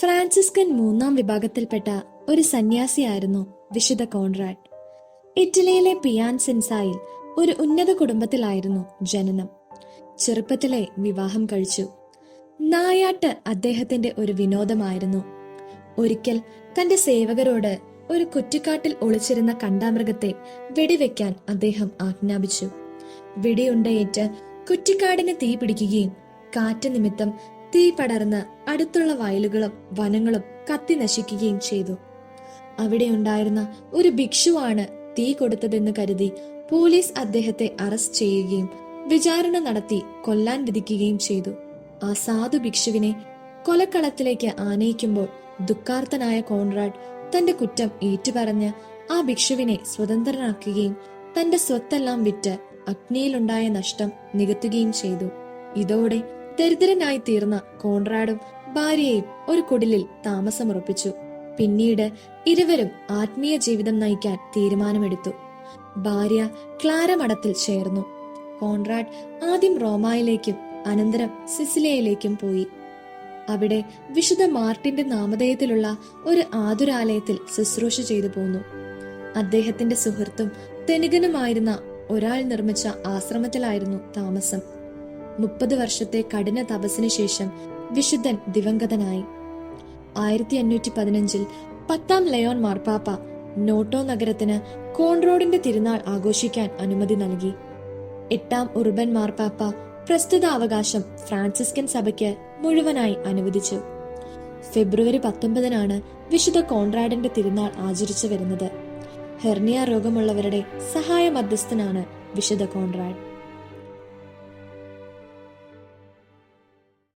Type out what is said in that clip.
Franciscan മൂന്നാം വിഭാഗത്തിൽപ്പെട്ട ഒരു സന്യാസിയായിരുന്നു വിശുദ്ധ കോൺറാഡ്. ഇറ്റലിയിലെ പിയാൻസെൻസായിൽ ഒരു ഉന്നത കുടുംബത്തിലായിരുന്നു ജനനം. ചെറുപ്പത്തിലെ വിവാഹം കഴിച്ചു. നായാട്ട് അദ്ദേഹത്തിന്റെ ഒരു വിനോദമായിരുന്നു. ഒരിക്കൽ തന്റെ സേവകരോട് ഒരു കുറ്റിക്കാട്ടിൽ ഒളിച്ചിരുന്ന കണ്ടാമൃഗത്തെ വെടിവെക്കാൻ അദ്ദേഹം ആജ്ഞാപിച്ചു. വെടിയുണ്ടയേറ്റ് കുറ്റിക്കാടിന് തീ പിടിക്കുകയും കാറ്റ് നിമിത്തം തീ പടർന്ന് അടുത്തുള്ള വയലുകളും വനങ്ങളും കത്തി നശിക്കുകയും ചെയ്തു. അവിടെ ഉണ്ടായിരുന്ന ഒരു ഭിക്ഷുവാണ് തീ കൊടുത്തതെന്ന് കരുതി പോലീസ് അദ്ദേഹത്തെ അറസ്റ്റ് ചെയ്യുകയും വിചാരണ നടത്തി കൊല്ലാൻ വിധിക്കുകയും ചെയ്തു. ആ സാധു ഭിക്ഷുവിനെ കൊലക്കളത്തിലേക്ക് ആനയിക്കുമ്പോൾ ദുഃഖാർത്തനായ കോൺറാഡ് തന്റെ കുറ്റം ഏറ്റുപറഞ്ഞ് ആ ഭിക്ഷുവിനെ സ്വതന്ത്രനാക്കുകയും തന്റെ സ്വത്തെല്ലാം വിറ്റ് അഗ്നിയിലുണ്ടായ നഷ്ടം നികത്തുകയും ചെയ്തു. ഇതോടെ ദരിദ്രനായി തീർന്ന കോൺറാഡും ഭാര്യയും ഒരു കുടിലിൽ താമസമുറപ്പിച്ചു. പിന്നീട് ഇരുവരും ആത്മീയ ജീവിതം നയിക്കാൻ തീരുമാനമെടുത്തു. ഭാര്യ ക്ലാര മഠത്തിൽ ചേർന്നു. കോൺറാഡ് ആദ്യം റോമായിലേക്കും അനന്തരം സിസിലിയയിലേക്കും പോയി. അവിടെ വിശുദ്ധ മാർട്ടിന്റെ നാമധേയത്തിലുള്ള ഒരു ആതുരാലയത്തിൽ ശുശ്രൂഷ ചെയ്തു പോന്നു. അദ്ദേഹത്തിന്റെ സുഹൃത്തും ധനികനുമായിരുന്ന ഒരാൾ നിർമ്മിച്ച ആശ്രമത്തിലായിരുന്നു താമസം. മുപ്പത് വർഷത്തെ കഠിന തപസ്സിനു ശേഷം വിശുദ്ധൻ ദിവംഗതനായി. ആയിരത്തി അഞ്ഞൂറ്റി പതിനഞ്ചിൽ പത്താം ലയോൺ മാർപ്പാപ്പ നോട്ടോ നഗരത്തിന് കോൺറോഡിന്റെ തിരുനാൾ ആഘോഷിക്കാൻ അനുമതി നൽകി. എട്ടാം ഉറുബൻ മാർപ്പാപ്പ പ്രസ്തുത അവകാശം ഫ്രാൻസിസ്കൻ സഭയ്ക്ക് മുഴുവനായി അനുവദിച്ചു. ഫെബ്രുവരി പത്തൊമ്പതിനാണ് വിശുദ്ധ കോൺറാഡിന്റെ തിരുനാൾ ആചരിച്ചു വരുന്നത്. ഹെർണിയ രോഗമുള്ളവരുടെ സഹായ മധ്യസ്ഥനാണ് വിശുദ്ധ കോൺറാഡ്.